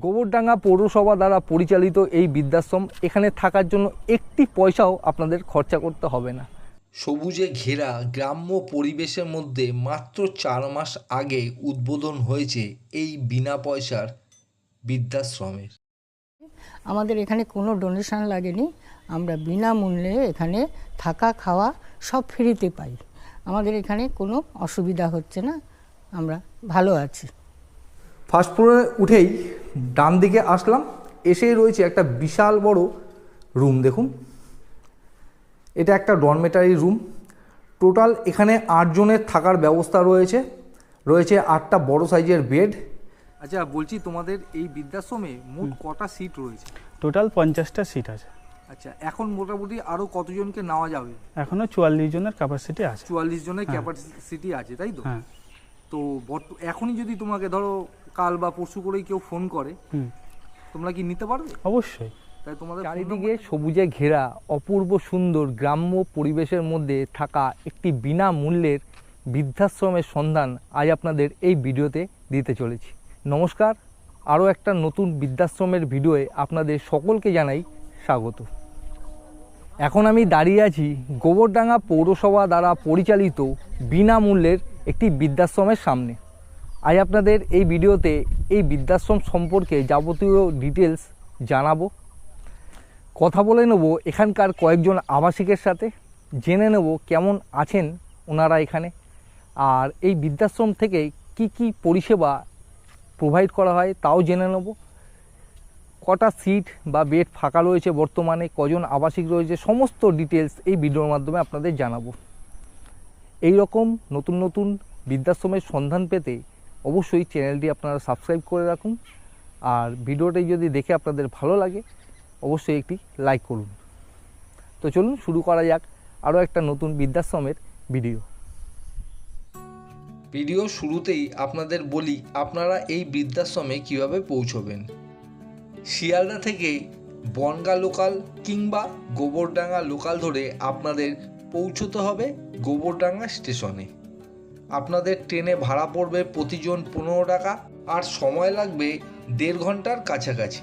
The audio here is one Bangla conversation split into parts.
গোবরডাঙ্গা পৌরসভা দ্বারা পরিচালিত এই বৃদ্ধাশ্রম এখানে থাকার জন্য একটি পয়সাও আপনাদের খরচা করতে হবে না। সবুজে ঘেরা গ্রাম্য পরিবেশের মধ্যে মাত্র চার মাস আগে উদ্বোধন হয়েছে এই বিনা পয়সার বৃদ্ধাশ্রমের। আমাদের এখানে কোনো ডোনেশন লাগেনি। আমরা বিনামূল্যে এখানে থাকা খাওয়া সব ফ্রিতে পাই। আমাদের এখানে কোনো অসুবিধা হচ্ছে না। আমরা ভালো আছি। ফার্স্ট ফ্লোরে উঠেই ডান দিকে আসলাম এসেই রয়েছে একটা বিশাল বড় রুম দেখুন। এটা একটা ডরমেটারি রুম টোটাল এখানে আটজনের থাকার ব্যবস্থা রয়েছে। রয়েছে আটটা বড় সাইজের বেড আচ্ছা বলছি তোমাদের এই বৃদ্ধাশ্রমে মোট কটা সিট রয়েছে? টোটাল পঞ্চাশটা সিট আছে। আচ্ছা এখন মোটামুটি আরও কতজনকে নেওয়া যাবে? এখনও চুয়াল্লিশ জনের ক্যাপাসিটি আছে। চুয়াল্লিশ জনের। ক্যাপাসিটি আছে তাই তো? হ্যাঁ। তো এখনই যদি তোমাকে ধরো কাল বা পরশু করেই কেউ ফোন করে তোমরা কি নিতে পারবে? অবশ্যই। তাই তোমাদের চারিদিকে সবুজে ঘেরা অপূর্ব সুন্দর গ্রাম্য পরিবেশের মধ্যে থাকা একটি বিনামূল্যের বৃদ্ধাশ্রমের সন্ধান আজ আপনাদের এই ভিডিওতে দিতে চলেছি। নমস্কার আরও একটা নতুন বৃদ্ধাশ্রমের ভিডিওয়ে আপনাদের সকলকে জানাই স্বাগত। এখন আমি দাঁড়িয়ে আছি গোবরডাঙ্গা পৌরসভা দ্বারা পরিচালিত বিনামূল্যের একটি বৃদ্ধাশ্রমের সামনে। আজ আপনাদের এই ভিডিওতে এই বৃদ্ধাশ্রম সম্পর্কে যাবতীয় ডিটেলস জানাব। কথা বলে নেব এখানকার কয়েকজন আবাসিকের সাথে। জেনে নেব কেমন আছেন ওনারা এখানে। আর এই বৃদ্ধাশ্রম থেকে কি কি পরিষেবা প্রোভাইড করা হয় তাও জেনে নেব। কটা সিট বা বেড ফাঁকা রয়েছে বর্তমানে, কজন আবাসিক রয়েছে, সমস্ত ডিটেলস এই ভিডিওর মাধ্যমে আপনাদের জানাব। এই রকম নতুন নতুন বৃদ্ধাশ্রমের সন্ধান পেতে অবশ্যই চ্যানেলটি আপনারা সাবস্ক্রাইব করে রাখুন। আর ভিডিওটি যদি দেখে আপনাদের ভালো লাগে, অবশ্যই একটি লাইক করুন। তো চলুন শুরু করা যাক আরও একটা নতুন বৃদ্ধাশ্রমের ভিডিও। ভিডিও শুরুতেই আপনাদের বলি, আপনারা এই বৃদ্ধাশ্রমে কীভাবে পৌঁছবেন? শিয়ালদা থেকে বনগা লোকাল কিংবা গোবরডাঙ্গা লোকাল ধরে আপনাদের পৌঁছতে হবে গোবরডাঙ্গা স্টেশনে। আপনাদের ট্রেনে ভাড়া পড়বে প্রতিজন পনেরো টাকা আর সময় লাগবে দেড় ঘণ্টার কাছাকাছি।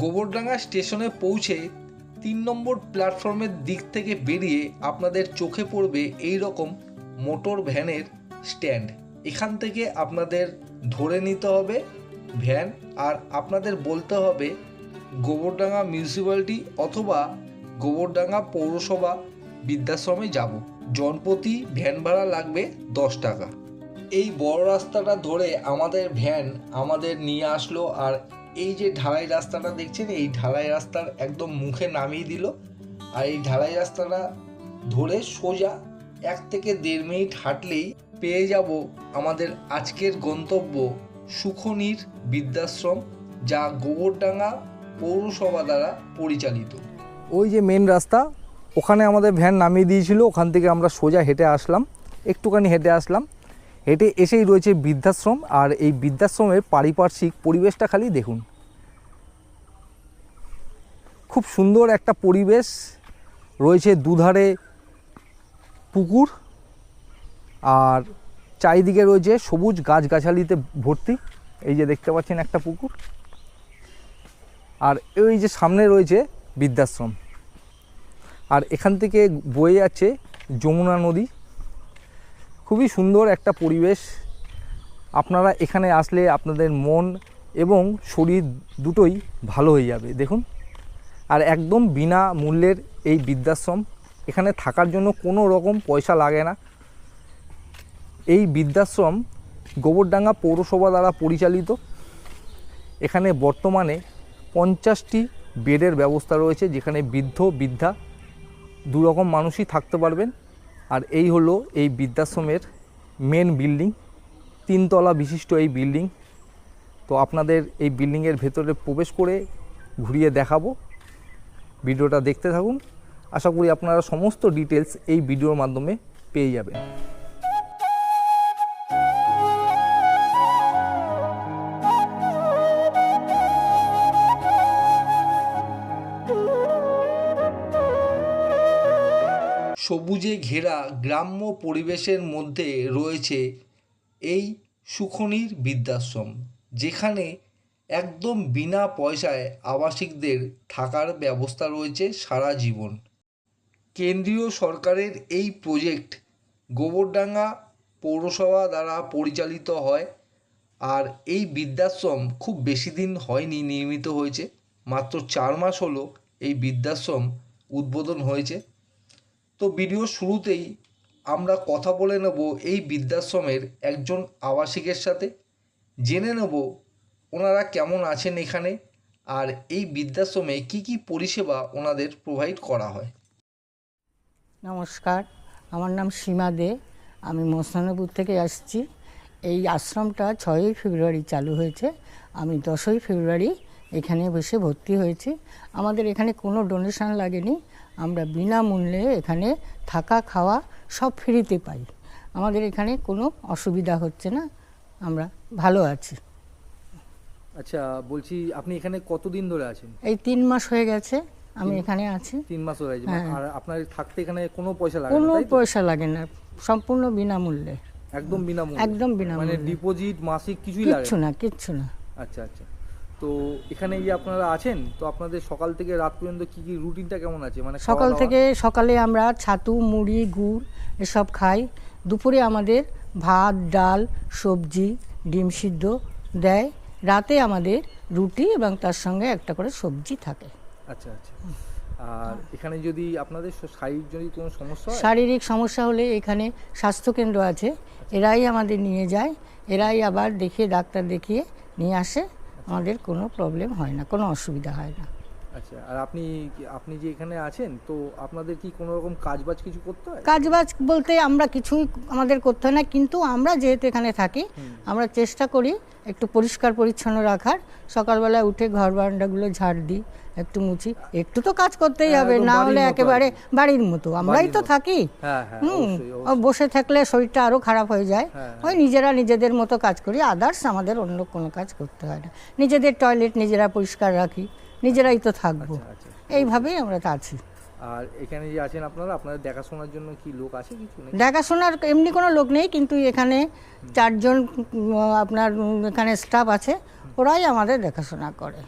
গোবরডাঙ্গা স্টেশনে পৌঁছে তিন নম্বর প্ল্যাটফর্মের দিক থেকে বেরিয়ে আপনাদের চোখে পড়বে এই রকম মোটর ভ্যানের স্ট্যান্ড। এখান থেকে আপনাদের ধরে নিতে হবে ভ্যান আর আপনাদের বলতে হবে গোবরডাঙ্গা মিউনিসিপ্যালিটি অথবা গোবরডাঙ্গা পৌরসভা বৃদ্ধাশ্রমে যাব। জনপ্রতি ভ্যান ভাড়া লাগবে দশ টাকা। এই বড় রাস্তাটা ধরে আমাদের ভ্যান আমাদের নিয়ে আসলো আর এই যে ঢালাই রাস্তাটা দেখছেন, এই ঢালাই রাস্তার একদম মুখে নামিয়ে দিল। আর এই ঢালাই রাস্তাটা ধরে সোজা এক থেকে দেড় মিনিট হাঁটলেই পেয়ে যাব আমাদের আজকের গন্তব্য সুখনির বৃদ্ধাশ্রম, যা গোবরডাঙ্গা পৌরসভা দ্বারা পরিচালিত। ওই যে মেন রাস্তা, ওখানে আমাদের ভ্যান নামিয়ে দিয়েছিল, ওখান থেকে আমরা সোজা হেঁটে আসলাম, একটুখানি হেঁটে আসলাম। হেঁটে এসেই রয়েছে বৃদ্ধাশ্রম, আর এই বৃদ্ধাশ্রমের পারিপার্শ্বিক পরিবেশটা খালি দেখুন। খুব সুন্দর একটা পরিবেশ রয়েছে দুধারে পুকুর আর চারিদিকে রয়েছে সবুজ গাছগাছালিতে ভর্তি। এই যে দেখতে পাচ্ছেন একটা পুকুর। আর এই যে সামনে রয়েছে বৃদ্ধাশ্রম। আর এখান থেকে বয়ে যাচ্ছে যমুনা নদী। খুবই সুন্দর একটা পরিবেশ। আপনারা এখানে আসলে আপনাদের মন এবং শরীর দুটোই ভালো হয়ে যাবে। দেখুন। আর একদম বিনা মূল্যের এই বৃদ্ধাশ্রম। এখানে থাকার জন্য কোনো রকম পয়সা লাগে না। এই বৃদ্ধাশ্রম গোবরডাঙ্গা পৌরসভা দ্বারা পরিচালিত। এখানে বর্তমানে পঞ্চাশটি বেডের ব্যবস্থা রয়েছে, যেখানে বৃদ্ধ, বৃদ্ধা দু রকম মানুষই থাকতে পারবেন। আর এই হলো এই বৃদ্ধাশ্রমের মেন বিল্ডিং তিনতলা বিশিষ্ট এই বিল্ডিং তো আপনাদের এই বিল্ডিংয়ের ভেতরে প্রবেশ করে ঘুরিয়ে দেখাবো। ভিডিওটা দেখতে থাকুন। আশা করি আপনারা সমস্ত ডিটেলস এই ভিডিওর মাধ্যমে পেয়ে যাবেন। সবুজে ঘেরা গ্রাম্য পরিবেশের মধ্যে রয়েছে এই সুখনির বৃদ্ধাশ্রম, যেখানে একদম বিনা পয়সায় আবাসিকদের থাকার ব্যবস্থা রয়েছে সারা জীবন। কেন্দ্রীয় সরকারের এই প্রজেক্ট গোবরডাঙ্গা পৌরসভা দ্বারা পরিচালিত হয় আর এই বৃদ্ধাশ্রম খুব বেশি দিন হয়নি নির্মিত হয়েছে। মাত্র চার মাস হলো এই বৃদ্ধাশ্রম উদ্বোধন হয়েছে। তো ভিডিও শুরুতেই আমরা কথা বলে নেব এই বৃদ্ধাশ্রমের একজন আবাসিকের সাথে। জেনে নেব ওনারা কেমন আছেন এখানে আর এই বৃদ্ধাশ্রমে কি কি পরিষেবা ওনাদের প্রোভাইড করা হয়। নমস্কার আমার নাম সীমা দে আমি মস্তানপুর থেকে আসছি। এই আশ্রমটা ছয়ই ফেব্রুয়ারি চালু হয়েছে। আমি দশই ফেব্রুয়ারি এখানে বসে ভর্তি হয়েছি। আমাদের এখানে কোনো ডোনেশন লাগেনি। আমরা বিনামূল্যে এখানে থাকা খাওয়া সব ফ্রিতে পাই। আমাদের এখানে কোনো অসুবিধা হচ্ছে না। আমরা ভালো আছি। আচ্ছা বলছি আপনি এখানে কতদিন ধরে আছেন? এই তিন মাস হয়ে গেছে। আমি এখানে আছি। তিন মাস হয়ে আছেন হ্যাঁ। আর আপনার থাকতে এখানে কোনো পয়সা লাগে না কোনো পয়সা লাগে না সম্পূর্ণ বিনামূল্যে। একদম বিনামূল্যে? একদম বিনামূল্যে। মানে ডিপোজিট মাসিক কিছুই লাগে কিচ্ছু না কিচ্ছু না। আচ্ছা আচ্ছা। তো এখানে যে আপনারা আছেন তো আপনাদের সকাল থেকে রাত পর্যন্ত কি কি রুটিনটা কেমন আছে? মানে সকাল থেকে সকালে আমরা ছাতু মুড়ি গুড় এসব খাই। দুপুরে আমাদের ভাত ডাল সবজি ডিম সিদ্ধ দেয়। রাতে আমাদের রুটি এবং তার সঙ্গে একটা করে সবজি থাকে। আচ্ছা আচ্ছা। আর এখানে যদি আপনাদের শারীরিক যদি কোনো সমস্যা শারীরিক সমস্যা হলে এখানে স্বাস্থ্যকেন্দ্র আছে। এরাই আমাদের নিয়ে যায়। এরাই আবার দেখিয়ে ডাক্তার দেখিয়ে নিয়ে আসে। আমাদের কোনো প্রবলেম হয় না কোনো অসুবিধা হয় না। আচ্ছা আর আপনি আপনি যে এখানে আছেন তো আপনাদের কি কোনো রকম কাজ বাজ কিছু করতে হয়? কাজবাজ বলতে আমরা কিছুই আমাদের করতে হয় না কিন্তু আমরা যেহেতু এখানে থাকি আমরা চেষ্টা করি একটু পরিষ্কার পরিচ্ছন্ন রাখার। সকালবেলা উঠে ঘর বারান্দাগুলো ঝাড় দিই। একটু মুছি একটু তো কাজ করতেই হ্যাঁ, হবে না হলে একেবারে বাড়ির মতো। আমরাই তো থাকি। হ্যাঁ হ্যাঁ হুম। বসে থাকলে শরীরটা আরও খারাপ হয়ে যায়। ওই নিজেরা নিজেদের মতো কাজ করি আদার্স আমাদের অন্য কোনো কাজ করতে হয় না। নিজেদের টয়লেট নিজেরা পরিষ্কার রাখি নিজেরাই তো থাকব। আচ্ছা, আচ্ছা। এইভাবেই আমরা তো আছি। আর এখানে যে আছেন আপনারা আপনাদের দেখাশোনার জন্য কি লোক আছে কিছু দেখাশোনার এমনি কোনো লোক নেই কিন্তু এখানে চারজন আপনার এখানে স্টাফ আছে। ওরাই আমাদের দেখাশোনা করে।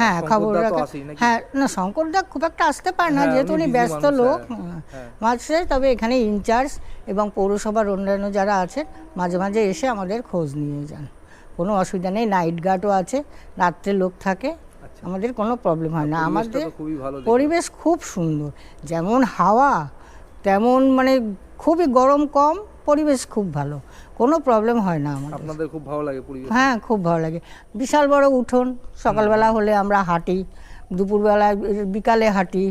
হ্যাঁ খবর রাখে। হ্যাঁ না শঙ্করদা খুব একটা আসতে পারে না হ্যাঁ, যেহেতু উনি ব্যস্ত লোক। হ্যাঁ, হ্যাঁ। মাঝে তবে এখানে ইনচার্জ এবং পৌরসভার অন্যান্য যারা আছেন মাঝে মাঝে এসে আমাদের খোঁজ নিয়ে যান। কোনো অসুবিধা নেই নাইট গার্ডও আছে রাত্রে লোক থাকে আচ্ছা। আমাদের কোনো প্রবলেম হয় না। আমাদের। পরিবেশ খুব সুন্দর যেমন হাওয়া তেমন মানে খুবই গরম কম পরিবেশ খুব ভালো। কোনো প্রবলেম হয় না আমাদের। আপনাদের খুব ভালো লাগে পরিবেশ? হ্যাঁ খুব ভালো লাগে। বিশাল বড় উঠোন সকালবেলা হলে আমরা হাঁটি দুপুরবেলা বিকালে হাঁটি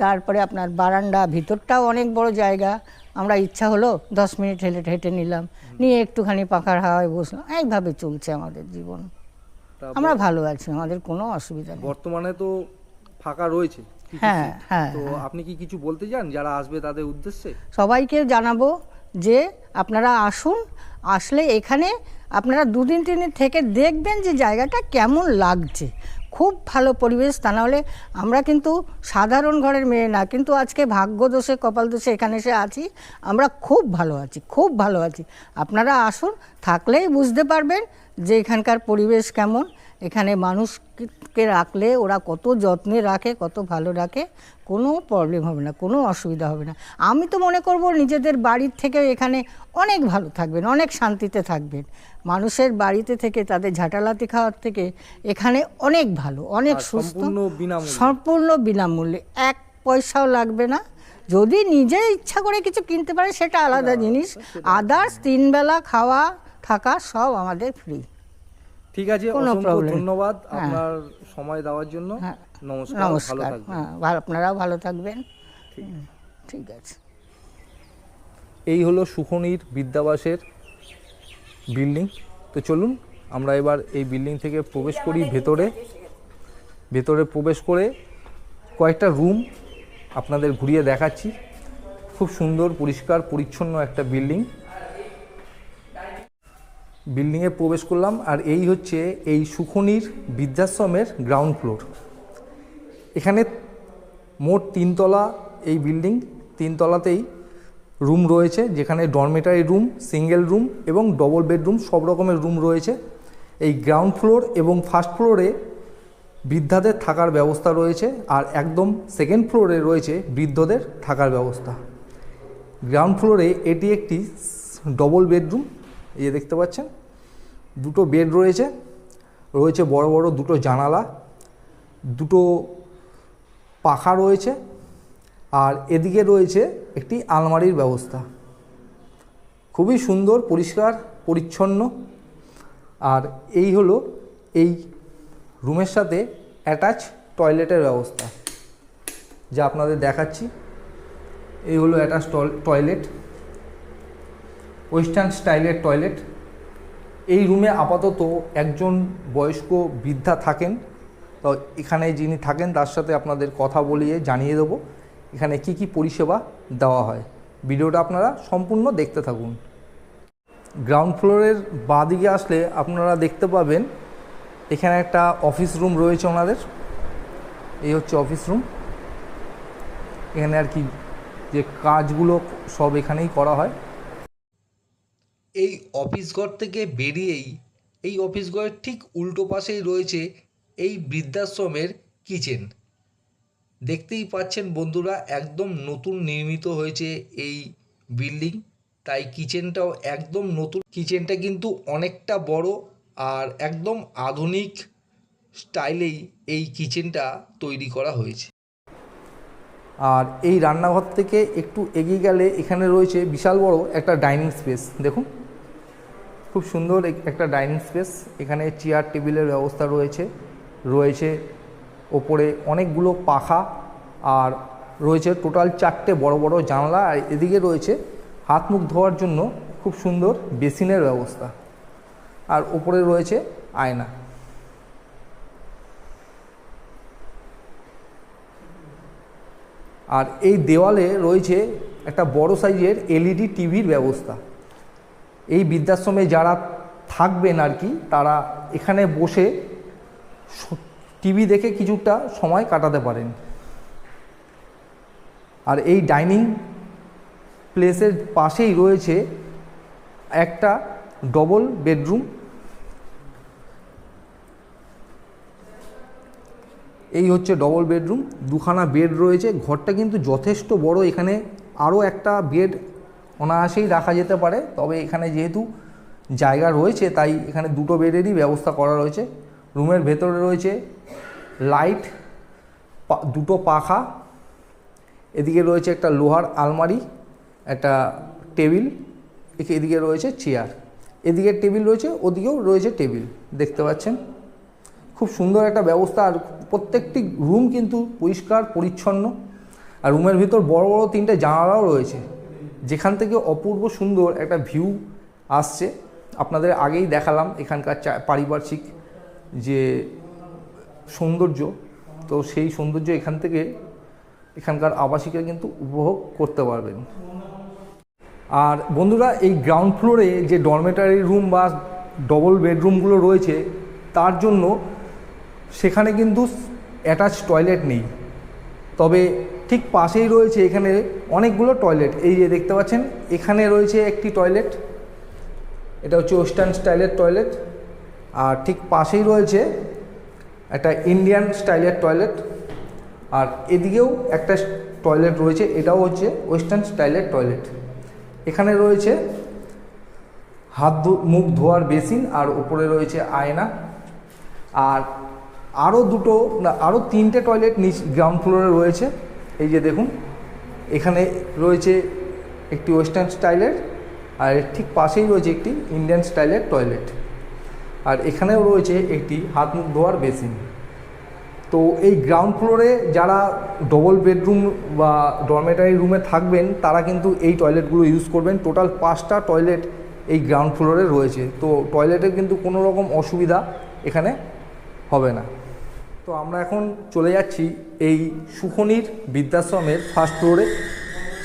তারপরে আপনার বারান্দা ভিতরটাও অনেক বড় জায়গা। আমরা ইচ্ছা হলো দশ মিনিট হেঁটে হেঁটে নিলাম। নিয়ে একটুখানি পাখার হাওয়ায় বসলাম। এইভাবে চলছে আমাদের জীবন। আমরা ভালো আছি আমাদের কোনো অসুবিধা নেই। বর্তমানে তো ফাঁকা রয়েছে হ্যাঁ, হ্যাঁ, তো আপনি কি কিছু বলতে চান? যারা আসবে তাদের উদ্দেশ্যে? সবাইকে জানাব যে আপনারা আসুন, আসলে এখানে আপনারা দুদিন তিন দিন থেকে দেখবেন যে জায়গাটা কেমন লাগছে। খুব ভালো পরিবেশ, তা নাহলে আমরা কিন্তু সাধারণ ঘরের মেয়ে না, কিন্তু আজকে ভাগ্য দোষে, কপাল দোষে এখানে এসে আছি। আমরা খুব ভালো আছি, খুব ভালো আছি। আপনারা আসুন, থাকলেই বুঝতে পারবেন যে এখানকার পরিবেশ কেমন। এখানে মানুষকে রাখলে ওরা কত যত্নে রাখে কত ভালো রাখে কোনো প্রবলেম হবে না কোনো অসুবিধা হবে না। আমি তো মনে করব নিজেদের বাড়ির থেকে এখানে অনেক ভালো থাকবেন অনেক শান্তিতে থাকবেন। মানুষের বাড়িতে থেকে তাদের ঝাঁটালাতি খাওয়ার থেকে এখানে অনেক ভালো অনেক সুস্থ সম্পূর্ণ বিনামূল্যে। সম্পূর্ণ বিনামূল্যে এক পয়সাও লাগবে না। যদি নিজে ইচ্ছা করে কিছু কিনতে পারে সেটা আলাদা জিনিস। আদার্স তিনবেলা খাওয়া থাকা সব আমাদের ফ্রি ঠিক আছে কোনো ধন্যবাদ হ্যাঁ। আপনার সময় দেওয়ার জন্য। হ্যাঁ। নমস্কার ভালো নমস্কার। থাকবেন। হ্যাঁ আপনারাও ভালো থাকবেন। ঠিক আছে। এই হলো সুখনির বিদ্যাবাসের বিল্ডিং। তো চলুন আমরা এবার এই বিল্ডিং থেকে প্রবেশ করি ভেতরে। ভেতরে প্রবেশ করে কয়েকটা রুম আপনাদের ঘুরিয়ে দেখাচ্ছি। খুব সুন্দর পরিষ্কার পরিচ্ছন্ন একটা বিল্ডিং। বিল্ডিংয়ে প্রবেশ করলাম আর এই হচ্ছে এই সুখনির বৃদ্ধাশ্রমের গ্রাউন্ড ফ্লোর এখানে মোট তিনতলা এই বিল্ডিং, তিনতলাতেই রুম রয়েছে, যেখানে ডরমেটারি রুম সিঙ্গেল রুম এবং ডবল বেডরুম সব রকমের রুম রয়েছে। এই গ্রাউন্ড ফ্লোর এবং ফার্স্ট ফ্লোরে বৃদ্ধাদের থাকার ব্যবস্থা রয়েছে আর একদম সেকেন্ড ফ্লোরে রয়েছে বৃদ্ধদের থাকার ব্যবস্থা। গ্রাউন্ড ফ্লোরে এটি একটি ডবল বেডরুম এই দেখতে পাচ্ছেন। দুটো বেড রয়েছে। রয়েছে বড় বড় দুটো জানালা, দুটো পাখা রয়েছে আর এদিকে রয়েছে একটি আলমারির ব্যবস্থা। খুবই সুন্দর, পরিষ্কার, পরিচ্ছন্ন আর এই হলো এই রুমের সাথে অ্যাটাচ টয়লেটের ব্যবস্থা যা আপনাদের দেখাচ্ছি। এই হলো অ্যাটাচ টয়লেট, ওয়েস্টার্ন স্টাইলের টয়লেট। এই রুমে আপাতত একজন বয়স্ক বৃদ্ধা থাকেন। তো এখানে যিনি থাকেন, তার সাথে আপনাদের কথা বলিয়ে জানিয়ে দেবো এখানে কি কি পরিষেবা দেওয়া হয়। ভিডিওটা আপনারা সম্পূর্ণ দেখতে থাকুন। গ্রাউন্ড ফ্লোরের বাঁ দিকে আসলে আপনারা দেখতে পাবেন, এখানে একটা অফিস রুম রয়েছে ওনাদের। এই হচ্ছে অফিস রুম। এখানে আর কি যে কাজগুলো সব এখানেই করা হয়। এই অফিস ঘর থেকে বেরিয়েই, এই অফিস ঘরের ঠিক উল্টো পাশেই রয়েছে এই বৃদ্ধাশ্রমের কিচেন দেখতেই পাচ্ছেন বন্ধুরা, একদম নতুন নির্মিত হয়েছে এই বিল্ডিং তাই কিচেনটাও একদম নতুন। কিচেনটা কিন্তু অনেকটা বড় আর একদম আধুনিক স্টাইলেই এই কিচেনটা তৈরি করা হয়েছে। আর এই রান্নাঘর থেকে একটু এগিয়ে গেলে এখানে রয়েছে বিশাল বড় একটা ডাইনিং স্পেস দেখুন। খুব সুন্দর একটা ডাইনিং স্পেস। এখানে চেয়ার, টেবিলের ব্যবস্থা রয়েছে। রয়েছে ওপরে অনেকগুলো পাখা আর রয়েছে টোটাল চারটে বড় বড় জানলা। আর এদিকে রয়েছে হাত মুখ ধোয়ার জন্য খুব সুন্দর বেসিনের ব্যবস্থা। আর ওপরে রয়েছে আয়না। আর এই দেওয়ালে রয়েছে একটা বড় সাইজের এলইডি টিভির ব্যবস্থা। এই বৃদ্ধাশ্রমে যারা থাকবেন আর কি, তারা এখানে বসে টিভি দেখে কিছুটা সময় কাটাতে পারেন। আর এই ডাইনিং প্লেসের পাশেই রয়েছে একটা ডবল বেডরুম। এই হচ্ছে ডবল বেডরুম, দুখানা বেড রয়েছে, ঘরটা কিন্তু যথেষ্ট বড়, এখানে আরও একটা বেড অনায়াসেই রাখা যেতে পারে, তবে এখানে যেহেতু জায়গা রয়েছে, তাই এখানে দুটো বেডেরই ব্যবস্থা করা রয়েছে। রুমের ভেতরে রয়েছে লাইট দুটো পাখা, এদিকে রয়েছে একটা লোহার আলমারি, একটা টেবিল, এদিকে রয়েছে চেয়ার এদিকে টেবিল রয়েছে, ওদিকেও রয়েছে টেবিল, দেখতে পাচ্ছেন? খুব সুন্দর একটা ব্যবস্থা, আর প্রত্যেকটি রুম কিন্তু পরিষ্কার, পরিচ্ছন্ন, আর রুমের ভিতর বড় বড় তিনটে জানালাও রয়েছে। যেখান থেকে অপূর্ব সুন্দর একটা ভিউ আসছে। আপনাদের আগেই দেখালাম এখানকার পারিপার্শ্বিক যে সৌন্দর্য। তো সেই সৌন্দর্য এখান থেকে এখানকার আবাসিকরা কিন্তু উপভোগ করতে পারবেন। আর বন্ধুরা, এই গ্রাউন্ড ফ্লোরে যে ডরমেটারি রুম বা ডবল বেডরুমগুলো রয়েছে, তার জন্য সেখানে কিন্তু অ্যাটাচ টয়লেট নেই। তবে ঠিক পাশেই রয়েছে এখানে অনেকগুলো টয়লেট এই যে দেখতে পাচ্ছেন, এখানে রয়েছে একটি টয়লেট এটা হচ্ছে ওয়েস্টার্ন স্টাইলের টয়লেট আর ঠিক পাশেই রয়েছে একটা ইন্ডিয়ান স্টাইলের টয়লেট আর এদিকেও একটা টয়লেট রয়েছে, এটাও হচ্ছে ওয়েস্টার্ন স্টাইলের টয়লেট এখানে রয়েছে হাত মুখ ধোয়ার বেসিন, আর উপরে রয়েছে আয়না। আর আরও দুটো, না আরও তিনটে টয়লেট নিচ, গ্রাউন্ড ফ্লোরে রয়েছে। এই যে দেখুন, এখানে রয়েছে একটি ওয়েস্টার্ন স্টাইলের আর এর ঠিক পাশেই রয়েছে একটি ইন্ডিয়ান স্টাইলের টয়লেট। আর এখানেও রয়েছে একটি হাত মুখ ধোয়ার বেসিন। তো এই গ্রাউন্ড ফ্লোরে যারা ডবল বেডরুম বা ডরমেটারি রুমে থাকবেন, তারা কিন্তু এই টয়লেটগুলো ইউজ করবেন। টোটাল পাঁচটা টয়লেট এই গ্রাউন্ড ফ্লোরে রয়েছে। তো টয়লেটের কিন্তু কোনো রকম অসুবিধা এখানে হবে না। তো আমরা এখন চলে যাচ্ছি এই সুখনির বৃদ্ধাশ্রমের ফার্স্ট ফ্লোরে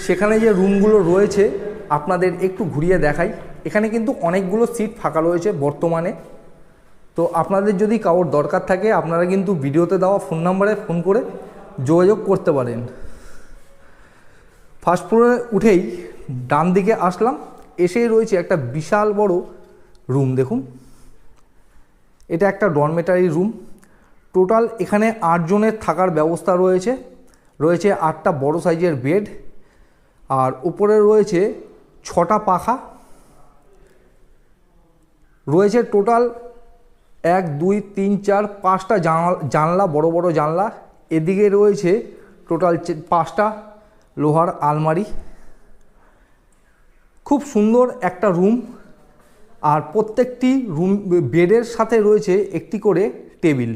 সেখানে যে রুমগুলো রয়েছে, আপনাদের একটু ঘুরিয়ে দেখাই। এখানে কিন্তু অনেকগুলো সিট ফাঁকা রয়েছে বর্তমানে। তো আপনাদের যদি কারোর দরকার থাকে, আপনারা কিন্তু ভিডিওতে দেওয়া ফোন নাম্বারে ফোন করে যোগাযোগ করতে পারেন। ফার্স্ট ফ্লোরে উঠেই ডান দিকে আসলাম। এসেই রয়েছে একটা বিশাল বড় রুম দেখুন। এটা একটা ডরমেটারি রুম টোটাল এখানে আটজনের থাকার ব্যবস্থা রয়েছে। রয়েছে আটটা বড় সাইজের বেড আর উপরে রয়েছে ছটা পাখা। রয়েছে টোটাল এক, দুই, তিন, চার, পাঁচটা জানলা বড় বড় জানলা। এদিকে রয়েছে টোটাল পাঁচটা লোহার আলমারি। খুব সুন্দর একটা রুম আর প্রত্যেকটি রুম বেডের সাথে রয়েছে একটি করে টেবিল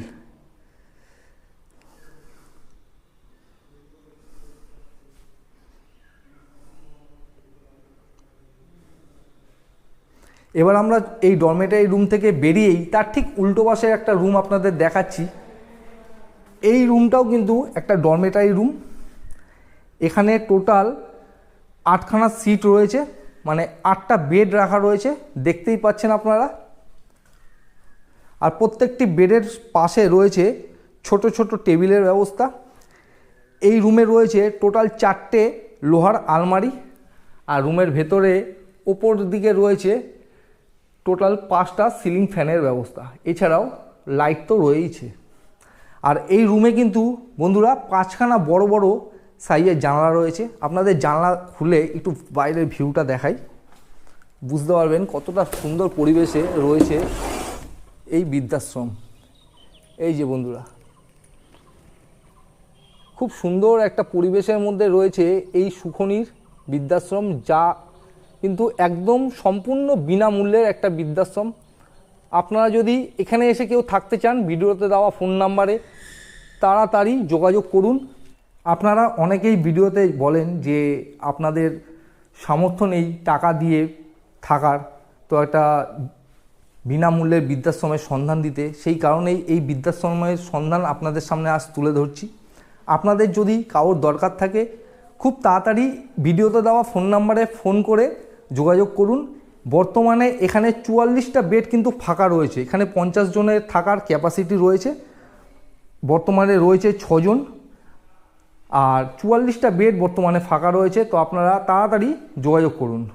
এবার আমরা এই ডরমেটারি রুম থেকে বেরিয়েই তার ঠিক উল্টো পাশে একটা রুম আপনাদের দেখাচ্ছি। এই রুমটাও কিন্তু একটা ডরমেটারি রুম এখানে টোটাল আটখানা সিট রয়েছে মানে আটটা বেড রাখা রয়েছে, দেখতেই পাচ্ছেন আপনারা। আর প্রত্যেকটি বেডের পাশে রয়েছে ছোট ছোট টেবিলের ব্যবস্থা। এই রুমে রয়েছে টোটাল চারটে লোহার আলমারি। আর রুমের ভেতরে ওপর দিকে রয়েছে টোটাল পাঁচটা সিলিং ফ্যানের ব্যবস্থা। এছাড়াও লাইট তো রয়েইছে। আর এই রুমে কিন্তু বন্ধুরা পাঁচখানা বড় বড় সাইজের জানলা রয়েছে। আপনাদের জানলা খুলে একটু বাইরের ভিউটা দেখাই। বুঝতে পারবেন কতটা সুন্দর পরিবেশে রয়েছে এই বৃদ্ধাশ্রম। এই যে বন্ধুরা, খুব সুন্দর একটা পরিবেশের মধ্যে রয়েছে এই সুখনির বৃদ্ধাশ্রম, যা কিন্তু একদম সম্পূর্ণ বিনামূল্যের একটা বৃদ্ধাশ্রম। আপনারা যদি এখানে এসে কেউ থাকতে চান, ভিডিওতে দেওয়া ফোন নাম্বারে তাড়াতাড়ি যোগাযোগ করুন। আপনারা অনেকেই ভিডিওতে বলেন যে আপনাদের সামর্থ্য নেই টাকা দিয়ে থাকার, তো একটা বিনামূল্যের বৃদ্ধাশ্রমের সন্ধান দিতে। সেই কারণেই এই বৃদ্ধাশ্রমের সন্ধান আপনাদের সামনে আজ তুলে ধরছি। আপনাদের যদি কারোর দরকার থাকে, খুব তাড়াতাড়ি ভিডিওতে দেওয়া ফোন নাম্বারে ফোন করে যোগাযোগ করুন। বর্তমানে এখানে চুয়াল্লিশটা বেড কিন্তু ফাঁকা রয়েছে। এখানে পঞ্চাশ জনের থাকার ক্যাপাসিটি রয়েছে। বর্তমানে রয়েছে ছজন। আর চুয়াল্লিশটা বেড বর্তমানে ফাঁকা রয়েছে। তো আপনারা তাড়াতাড়ি যোগাযোগ করুন।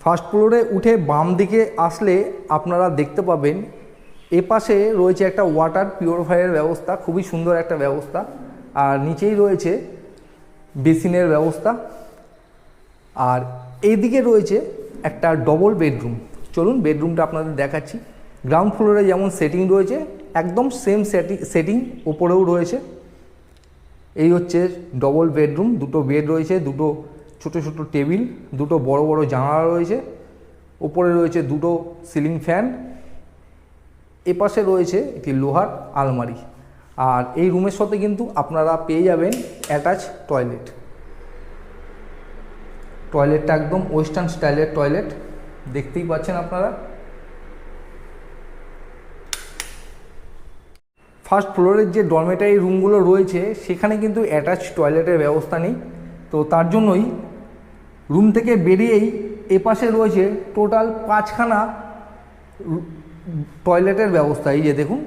ফার্স্ট ফ্লোরে উঠে বাম দিকে আসলে আপনারা দেখতে পাবেন, এপাশে রয়েছে একটা ওয়াটার পিউরিফায়ারের ব্যবস্থা। খুবই সুন্দর একটা ব্যবস্থা। আর নিচেই রয়েছে বেসিনের ব্যবস্থা। আর এইদিকে রয়েছে একটা ডবল বেডরুম চলুন বেডরুমটা আপনাদের দেখাচ্ছি। গ্রাউন্ড ফ্লোরে যেমন সেটিং রয়েছে, একদম সেম সেটিং সেটিং ওপরেও রয়েছে। এই হচ্ছে ডবল বেডরুম দুটো বেড রয়েছে, দুটো ছোট ছোট টেবিল দুটো বড় বড় জানালা রয়েছে। ওপরে রয়েছে দুটো সিলিং ফ্যান এপাশে রয়েছে একটি লোহার আলমারি। আর এই রুমের সাথে কিন্তু আপনারা পেয়ে যাবেন অ্যাটাচ টয়লেট টয়লেটটা একদম ওয়েস্টার্ন স্টাইলের টয়লেট দেখতেই পাচ্ছেন আপনারা। ফার্স্ট ফ্লোরের যে ডরমেটারি রুমগুলো রয়েছে, সেখানে কিন্তু অ্যাটাচ টয়লেটের ব্যবস্থা নেই। তো তার জন্যই রুম থেকে বেরিয়েই এপাশে রয়েছে টোটাল পাঁচখানা টয়লেটের ব্যবস্থা। এই যে দেখুন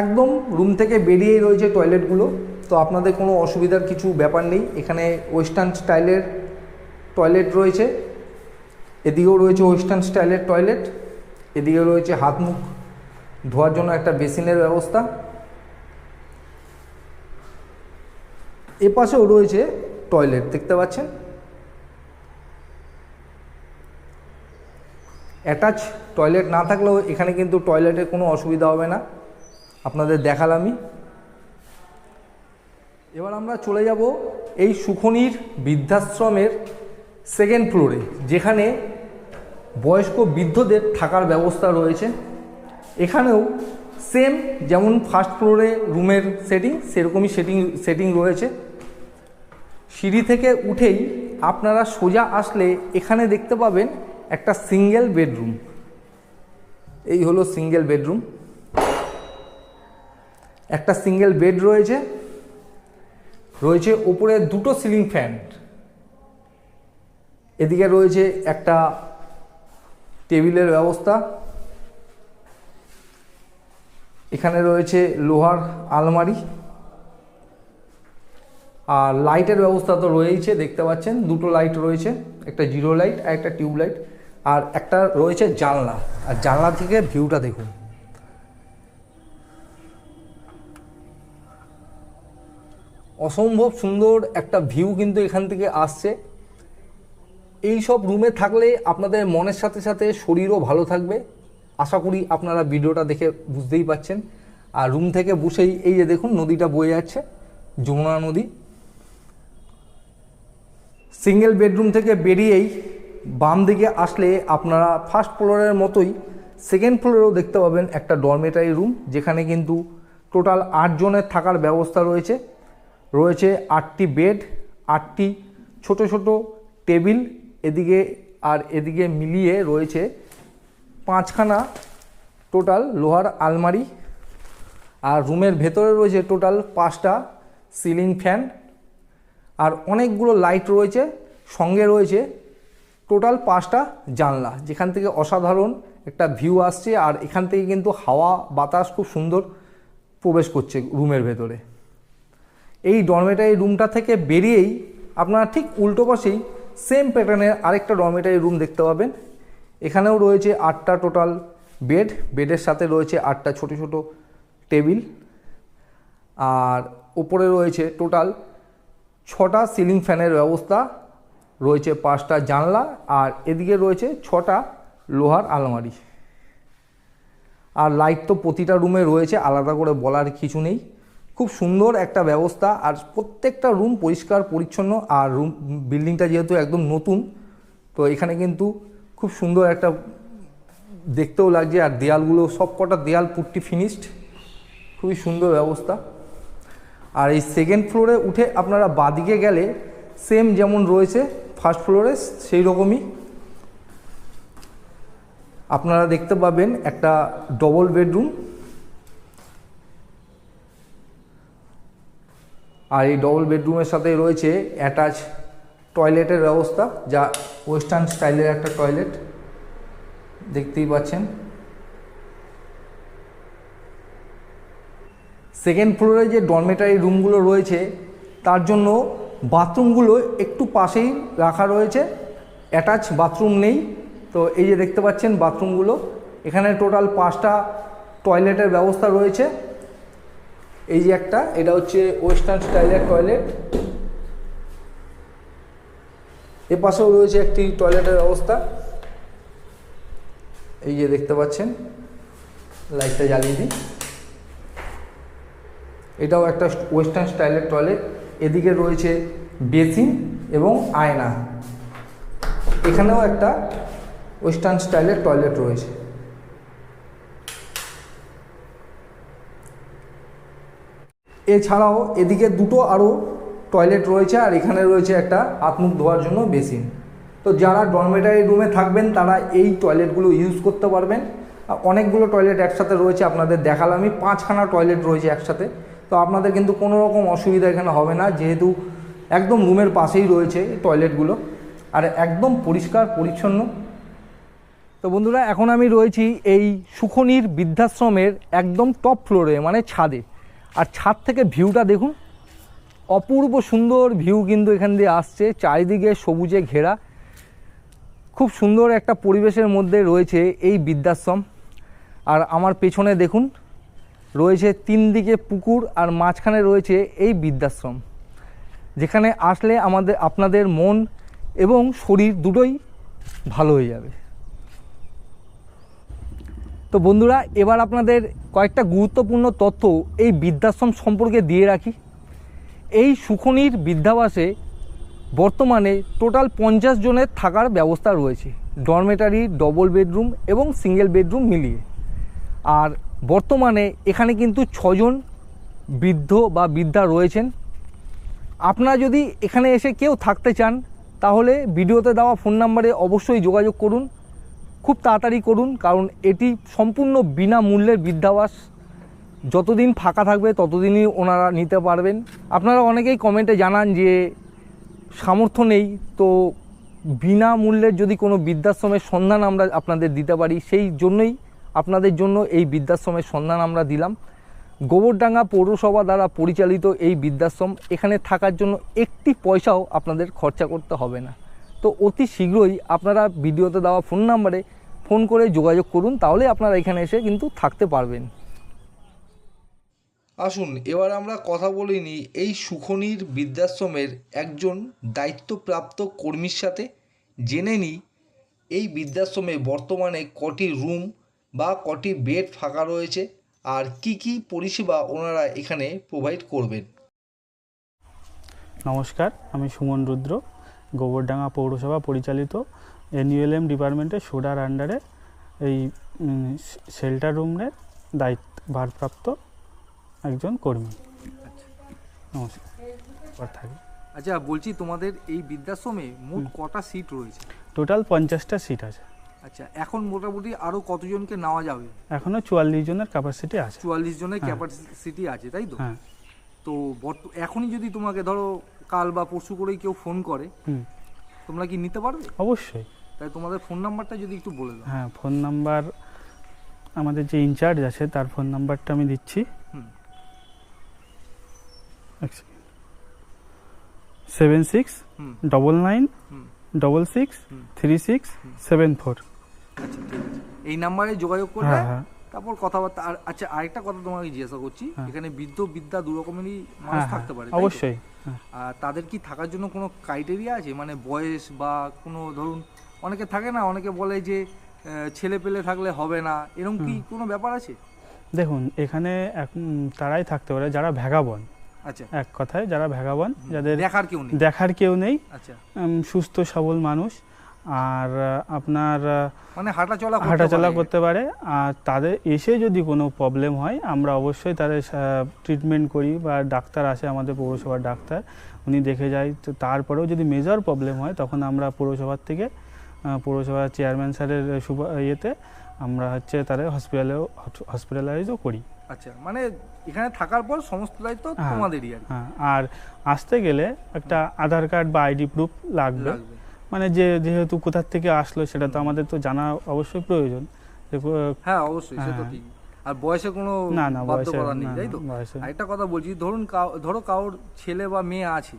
একদম রুম থেকে বেরিয়েই রয়েছে টয়লেটগুলো তো আপনাদের কোনো অসুবিধার কিছু ব্যাপার নেই। এখানে ওয়েস্টার্ন স্টাইলের টয়লেট রয়েছে। এদিকেও রয়েছে ওয়েস্টার্ন স্টাইলের টয়লেট এদিকে রয়েছে হাত মুখ ধোয়ার জন্য একটা বেসিনের ব্যবস্থা। এপাশেও রয়েছে টয়লেট দেখতে পাচ্ছেন? অ্যাটাচ টয়লেট না থাকলেও এখানে কিন্তু টয়লেটের কোনো অসুবিধা হবে না। আপনাদের দেখালামই। এবার আমরা চলে যাব এই সুখনির বৃদ্ধাশ্রমের সেকেন্ড ফ্লোরে যেখানে বয়স্ক বৃদ্ধদের থাকার ব্যবস্থা রয়েছে। এখানেও সেম যেমন ফার্স্ট ফ্লোরে রুমের সেটিং সেরকমই সেটিং সেটিং রয়েছে। সিঁড়ি থেকে উঠেই আপনারা সোজা আসলে এখানে দেখতে পাবেন একটা সিঙ্গেল বেডরুম এই হলো সিঙ্গেল বেডরুম একটা সিঙ্গেল বেড রয়েছে রয়েছে উপরে দুটো সিলিং ফ্যান এদিকে রয়েছে একটা টেবিলের ব্যবস্থা, এখানে রয়েছে লোহার আলমারি, আর লাইটের ব্যবস্থা তো রয়েইছে, দেখতে পাচ্ছেন, দুটো লাইট রয়েছে, একটা জিরো লাইট আর একটা টিউব লাইট আর একটা রয়েছে জানলা, আর জানলা থেকে ভিউটা দেখুন। অসম্ভব সুন্দর একটা ভিউ কিন্তু এখান থেকে আসছে। এই সব রুমে থাকলে আপনাদের মনের সাথে সাথে শরীরও ভালো থাকবে। আশা করি আপনারা ভিডিওটা দেখে বুঝতেই পাচ্ছেন আর রুম থেকে বসেই এই যে দেখুন, নদীটা বয়ে যাচ্ছে, যমুনা নদী। সিঙ্গেল বেডরুম থেকে বেরিয়েই বাম দিকে আসলে আপনারা ফার্স্ট ফ্লোরের মতোই সেকেন্ড ফ্লোরেও দেখতে পাবেন একটা ডরমেটারি রুম যেখানে কিন্তু টোটাল আটজনের থাকার ব্যবস্থা রয়েছে। রয়েছে আটটি বেড, আটটি ছোট ছোট টেবিল, এদিকে আর এদিকে মিলিয়ে রয়েছে পাঁচখানা টোটাল লোহার আলমারি আর রুমের ভেতরে রয়েছে টোটাল পাঁচটা সিলিং ফ্যান আর অনেকগুলো লাইট রয়েছে, সঙ্গে রয়েছে টোটাল পাঁচটা জানলা, যেখান থেকে অসাধারণ একটা ভিউ আসছে আর এখান থেকে কিন্তু হাওয়া, বাতাস খুব সুন্দর প্রবেশ করছে রুমের ভেতরে। এই ডরমেটারি রুমটা থেকে বেরিয়েই আপনারা ঠিক উল্টো পাশেই সেম প্যাটার্নের আরেকটা ডরমেটারি রুম দেখতে পাবেন। এখানেও রয়েছে আটটা টোটাল বেড বেডের সাথে রয়েছে আটটা ছোট ছোট টেবিল আর ওপরে রয়েছে টোটাল ছটা সিলিং ফ্যানের ব্যবস্থা, রয়েছে পাঁচটা জানলা, আর এদিকে রয়েছে ছটা লোহার আলমারি। আর লাইট তো প্রতিটা রুমে রয়েছে, আলাদা করে বলার কিছু নেই। খুব সুন্দর একটা ব্যবস্থা আর প্রত্যেকটা রুম পরিষ্কার, পরিচ্ছন্ন আর রুম বিল্ডিংটা যেহেতু একদম নতুন, তো এখানে কিন্তু খুব সুন্দর একটা দেখতেও লাগছে আর দেয়ালগুলো, সব কটা দেয়াল পুট্টি ফিনিশড খুবই সুন্দর ব্যবস্থা। আর এই সেকেন্ড ফ্লোরে উঠে আপনারা বাদিকে গেলে সেম যেমন রয়েছে ফার্স্ট ফ্লোরে সেই রকমই। আপনারা দেখতে পাবেন একটা ডবল বেডরুম আর এই ডবল বেডরুমের সাথে রয়েছে অ্যাটাচ টয়লেটের ব্যবস্থা, যা ওয়েস্টার্ন স্টাইলের একটা টয়লেট দেখতেই পাচ্ছেন। সেকেন্ড ফ্লোরে যে ডরমেটারি রুমগুলো রয়েছে, তার জন্য বাথরুমগুলো একটু পাশেই রাখা রয়েছে। অ্যাটাচ বাথরুম নেই, তো এই যে দেখতে পাচ্ছেন বাথরুমগুলো এখানে টোটাল পাঁচটা টয়লেটের ব্যবস্থা রয়েছে। এই যে একটা, এটা হচ্ছে ওয়েস্টার্ন স্টাইলের টয়লেট এ পাশেও রয়েছে একটি টয়লেটের অবস্থা। এই যে দেখতে পাচ্ছেন লাইটটা জ্বালিয়ে দিই। এটাও একটা ওয়েস্টার্ন স্টাইলের টয়লেট এদিকে রয়েছে বেসিন এবং আয়না। এখানেও একটা ওয়েস্টার্ন স্টাইলের টয়লেট রয়েছে। এছাড়াও এদিকে দুটো আরও টয়লেট রয়েছে আর এখানে রয়েছে একটা হাত মুখ ধোয়ার জন্য বেসিন। তো যারা ডরমেটারি রুমে থাকবেন, তারা এই টয়লেটগুলো ইউজ করতে পারবেন। অনেকগুলো টয়লেট একসাথে রয়েছে, আপনাদের দেখালামই। পাঁচখানা টয়লেট রয়েছে একসাথে। তো আপনাদের কিন্তু কোনো রকম অসুবিধা এখানে হবে না, যেহেতু একদম রুমের পাশেই রয়েছে এই টয়লেটগুলো আর একদম পরিষ্কার, পরিচ্ছন্ন। তো বন্ধুরা, এখন আমি রয়েছি এই সুখনির বৃদ্ধাশ্রমের একদম টপ ফ্লোরে মানে ছাদে। আর ছাদ থেকে ভিউটা দেখুন। অপূর্ব সুন্দর ভিউ কিন্তু এখান দিয়ে আসছে, চারিদিকে সবুজে ঘেরা। খুব সুন্দর একটা পরিবেশের মধ্যে রয়েছে এই বৃদ্ধাশ্রম। আর আমার পেছনে দেখুন, রয়েছে তিন দিকে পুকুর আর মাঝখানে রয়েছে এই বৃদ্ধাশ্রম। যেখানে আসলে আমাদের, আপনাদের মন এবং শরীর দুটোই ভালো হয়ে যাবে। তো বন্ধুরা, এবার আপনাদের কয়েকটা গুরুত্বপূর্ণ তথ্য এই বৃদ্ধাশ্রম সম্পর্কে দিয়ে রাখি। এই সুখনির বৃদ্ধাবাসে বর্তমানে টোটাল পঞ্চাশ জনের থাকার ব্যবস্থা রয়েছে। ডরমেটারি, ডবল বেডরুম এবং সিঙ্গেল বেডরুম মিলিয়ে। আর বর্তমানে এখানে কিন্তু ছজন বৃদ্ধ বা বৃদ্ধা রয়েছেন। আপনারা যদি এখানে এসে কেউ থাকতে চান, তাহলে ভিডিওতে দেওয়া ফোন নাম্বারে অবশ্যই যোগাযোগ করুন। খুব তাড়াতাড়ি করুন, কারণ এটি সম্পূর্ণ বিনামূল্যের বৃদ্ধাবাস যতদিন ফাঁকা থাকবে, ততদিনই ওনারা নিতে পারবেন। আপনারা অনেকেই কমেন্টে জানান যে সামর্থ্য নেই, তো বিনামূল্যের যদি কোনো বৃদ্ধাশ্রমের সন্ধান আমরা আপনাদের দিতে পারি, সেই জন্যই আপনাদের জন্য এই বৃদ্ধাশ্রমের সন্ধান আমরা দিলাম। গোবরডাঙ্গা পৌরসভা দ্বারা পরিচালিত এই বৃদ্ধাশ্রম, এখানে থাকার জন্য একটি পয়সাও আপনাদের খরচা করতে হবে না। তো অতি শীঘ্রই আপনারা ভিডিওতে দেওয়া ফোন নাম্বারে ফোন করে যোগাযোগ করুন তাহলে আপনারা এখানে এসে কিন্তু থাকতে পারবেন। আসুন এবার আমরা কথা বলে নিই এই সুখনির বৃদ্ধাশ্রমের একজন দায়িত্বপ্রাপ্ত কর্মীর সাথে। জেনে নিই এই বৃদ্ধাশ্রমে বর্তমানে কটি রুম বা কটি বেড ফাঁকা রয়েছে আর কি কি পরিষেবা ওনারা এখানে প্রোভাইড করবেন? নমস্কার আমি সুমন রুদ্র। গোবরডাঙ্গা পৌরসভা পরিচালিত এনইউএলএম ডিপার্টমেন্টের সোডার আন্ডারে এই শেল্টার রুমের দায়িত্ব ভারপ্রাপ্ত একজন কর্মী। নমস্কার। থাকি আচ্ছা বলছি তোমাদের এই বৃদ্ধাশ্রমে মোট কটা সিট রয়েছে? টোটাল পঞ্চাশটা সিট আছে। আচ্ছা এখন মোটামুটি আরও কতজনকে নেওয়া যাবে? এখনও চুয়াল্লিশ জনের ক্যাপাসিটি আছে। চুয়াল্লিশ জনের। ক্যাপাসিটি আছে তাই তো? হ্যাঁ। তো বর্ত এখনই যদি তোমাকে ধরো কাল বা পরশু করেই কেউ ফোন করে তোমরা কি নিতে পারবে? অবশ্যই। তাই তোমাদের ফোন নাম্বারটা যদি একটু বলে দাও। হ্যাঁ ফোন নাম্বার আমাদের যে ইনচার্জ আছে তার ফোন নাম্বারটা আমি দিচ্ছি। Seven six double nine double six three six seven four এই নাম্বারে যোগাযোগ করবে হ্যাঁ হ্যাঁ। তারপর কথাবার্তা আর আচ্ছা আরেকটা কথা তোমাকে জিজ্ঞাসা করছি হ্যাঁ। এখানে বৃদ্ধ বিদ্যা দু রকমেরই মানুষ হ্যাঁ থাকতে পারে অবশ্যই হ্যাঁ। আর তাদের কি থাকার জন্য কোনো ক্রাইটেরিয়া আছে? মানে বয়স বা কোনো ধরুন অনেকে থাকে না অনেকে বলে যে ছেলে পেলে থাকলে হবে না এরকম কি কোনো ব্যাপার আছে? দেখুন এখানে তারাই থাকতে পারে যারা ভ্যাগাবন। আচ্ছা। এক কথায় যারা ভ্যাগাবন যাদের দেখার কেউ নেই। দেখার কেউ নেই আচ্ছা। সুস্থ সবল মানুষ আর আপনার মানে হাঁটাচলা করতে হাঁটাচলা পারে। করতে পারে। আর তাদের এসে যদি কোনো প্রবলেম হয় আমরা অবশ্যই তাদের ট্রিটমেন্ট করি বা ডাক্তার আসে আমাদের পৌরসভার ডাক্তার উনি দেখে যায়। তো তারপরেও যদি মেজর প্রবলেম হয় তখন আমরা পৌরসভার থেকে পৌরসভার চেয়ারম্যান স্যারের ইয়েতে আমরা হচ্ছে তাদের হসপিটালেও হসপিটালাইজও করি। আচ্ছা মানে এখানে থাকার পর সমস্ত দায়িত্ব হ্যাঁ। তোমাদেরই আর হ্যাঁ আর আসতে গেলে একটা আধার কার্ড বা আইডি প্রুফ লাগবে। মানে যে যেহেতু কোথার থেকে আসলো সেটা তো আমাদের তো জানা অবশ্যই প্রয়োজন। হ্যাঁ অবশ্যই হ্যাঁ। ঠিক। আর বয়সে কোনো না না বয়সে নেই তাই তো? আরেকটা কথা বলছি ধরুন ধরো কারোর ছেলে বা মেয়ে আছে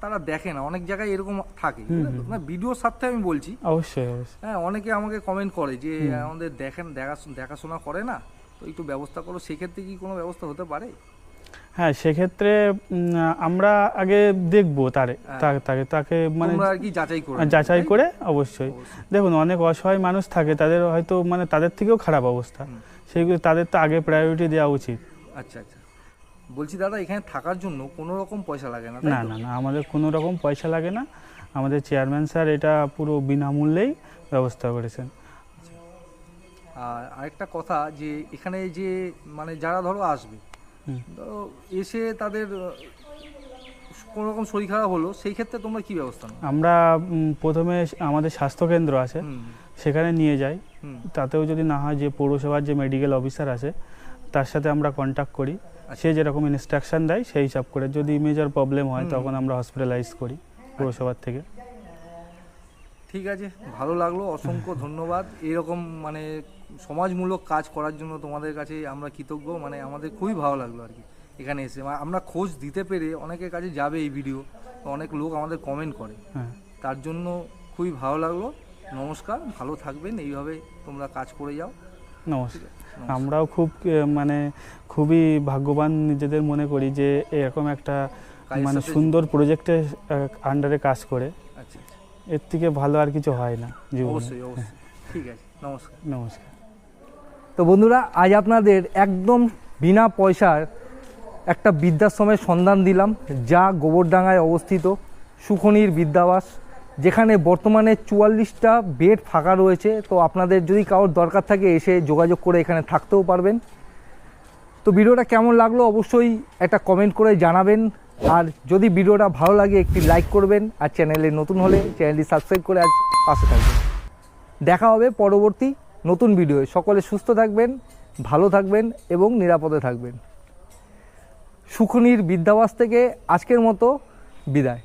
তারা দেখে না অনেক জায়গায় এরকম থাকে। না ভিডিওর সাথে আমি বলছি। অবশ্যই অবশ্যই। হ্যাঁ অনেকে আমাকে কমেন্ট করে যে আমাদের দেখেন দেখা দেখাশোনা করে না তো একটু ব্যবস্থা করো সেক্ষেত্রে কি কোনো ব্যবস্থা হতে পারে? হ্যাঁ সেক্ষেত্রে আমরা আগে দেখব তারে হ্যাঁ। তাকে তাকে মানে তোমরা আর কি যাচাই করে যাচাই করে অবশ্যই। দেখুন অনেক অসহায় মানুষ থাকে তাদের হয়তো মানে তাদের থেকেও খারাপ অবস্থা। হুম। সেইগুলো তাদের তো আগে প্রায়োরিটি দেওয়া উচিত। আচ্ছা আচ্ছা। বলছি দাদা এখানে থাকার জন্য কোনো রকম পয়সা লাগে না না না না আমাদের কোনো রকম পয়সা লাগে না। আমাদের চেয়ারম্যান স্যার এটা পুরো বিনামূল্যেই ব্যবস্থা করেছেন। আর আরেকটা কথা যে এখানে যে মানে যারা ধরো আসবে ধরো এসে তাদের কোনো রকম শরীর খারাপ হলো সেই ক্ষেত্রে তোমরা কি ব্যবস্থা নাও? আমরা প্রথমে আমাদের স্বাস্থ্যকেন্দ্র আছে সেখানে নিয়ে যাই। তাতেও যদি না হয় যে পৌরসভার যে মেডিকেল অফিসার আছে তার সাথে আমরা কন্ট্যাক্ট করি। সে যেরকম ইনস্ট্রাকশন দেয় সেই হিসাব করে। যদি মেজর প্রবলেম হয় তখন আমরা হসপিটালাইজ করি পৌরসভার থেকে। ঠিক আছে ভালো লাগল অসংখ্য ধন্যবাদ। এরকম মানে সমাজমূলক কাজ করার জন্য তোমাদের কাছে আমরা কৃতজ্ঞ মানে আমাদের খুবই ভালো লাগল আর কি এখানে এসে। আমরা খোঁজ দিতে পেরে অনেকের কাছে যাবে এই ভিডিও তো অনেক লোক আমাদের কমেন্ট করে। হ্যাঁ। তার জন্য খুবই ভালো লাগল। নমস্কার ভালো থাকবেন এইভাবে তোমরা কাজ করে যাও। নমস্কার। আমরাও খুব মানে খুবই ভাগ্যবান নিজেদের মনে করি যে এরকম একটা মানে সুন্দর প্রজেক্টের আন্ডারে কাজ করে। আচ্ছা আচ্ছা। এর থেকে ভালো আর কিছু হয় না জীবনে। অবশ্যই অবশ্যই। ঠিক আছে নমস্কার। নমস্কার। তো বন্ধুরা, আজ আপনাদের একদম বিনা পয়সার একটা বৃদ্ধাশ্রমের সন্ধান দিলাম, যা গোবরডাঙ্গায় অবস্থিত সুখনির বিদ্যাবাস, যেখানে বর্তমানে চুয়াল্লিশটা বেড ফাঁকা রয়েছে। তো আপনাদের যদি কারোর দরকার থাকে, এসে যোগাযোগ করে এখানে থাকতেও পারবেন। তো ভিডিওটা কেমন লাগল, অবশ্যই একটা কমেন্ট করে জানাবেন। আর যদি ভিডিওটা ভালো লাগে, একটি লাইক করবেন। আর চ্যানেলে নতুন হলে, চ্যানেলটি সাবস্ক্রাইব করে আজ পাশে থাকবেন। দেখা হবে পরবর্তী নতুন ভিডিওয় সকলে সুস্থ থাকবেন, ভালো থাকবেন এবং নিরাপদে থাকবেন। সুখনির বিদ্যাবাস থেকে আজকের মতো বিদায়।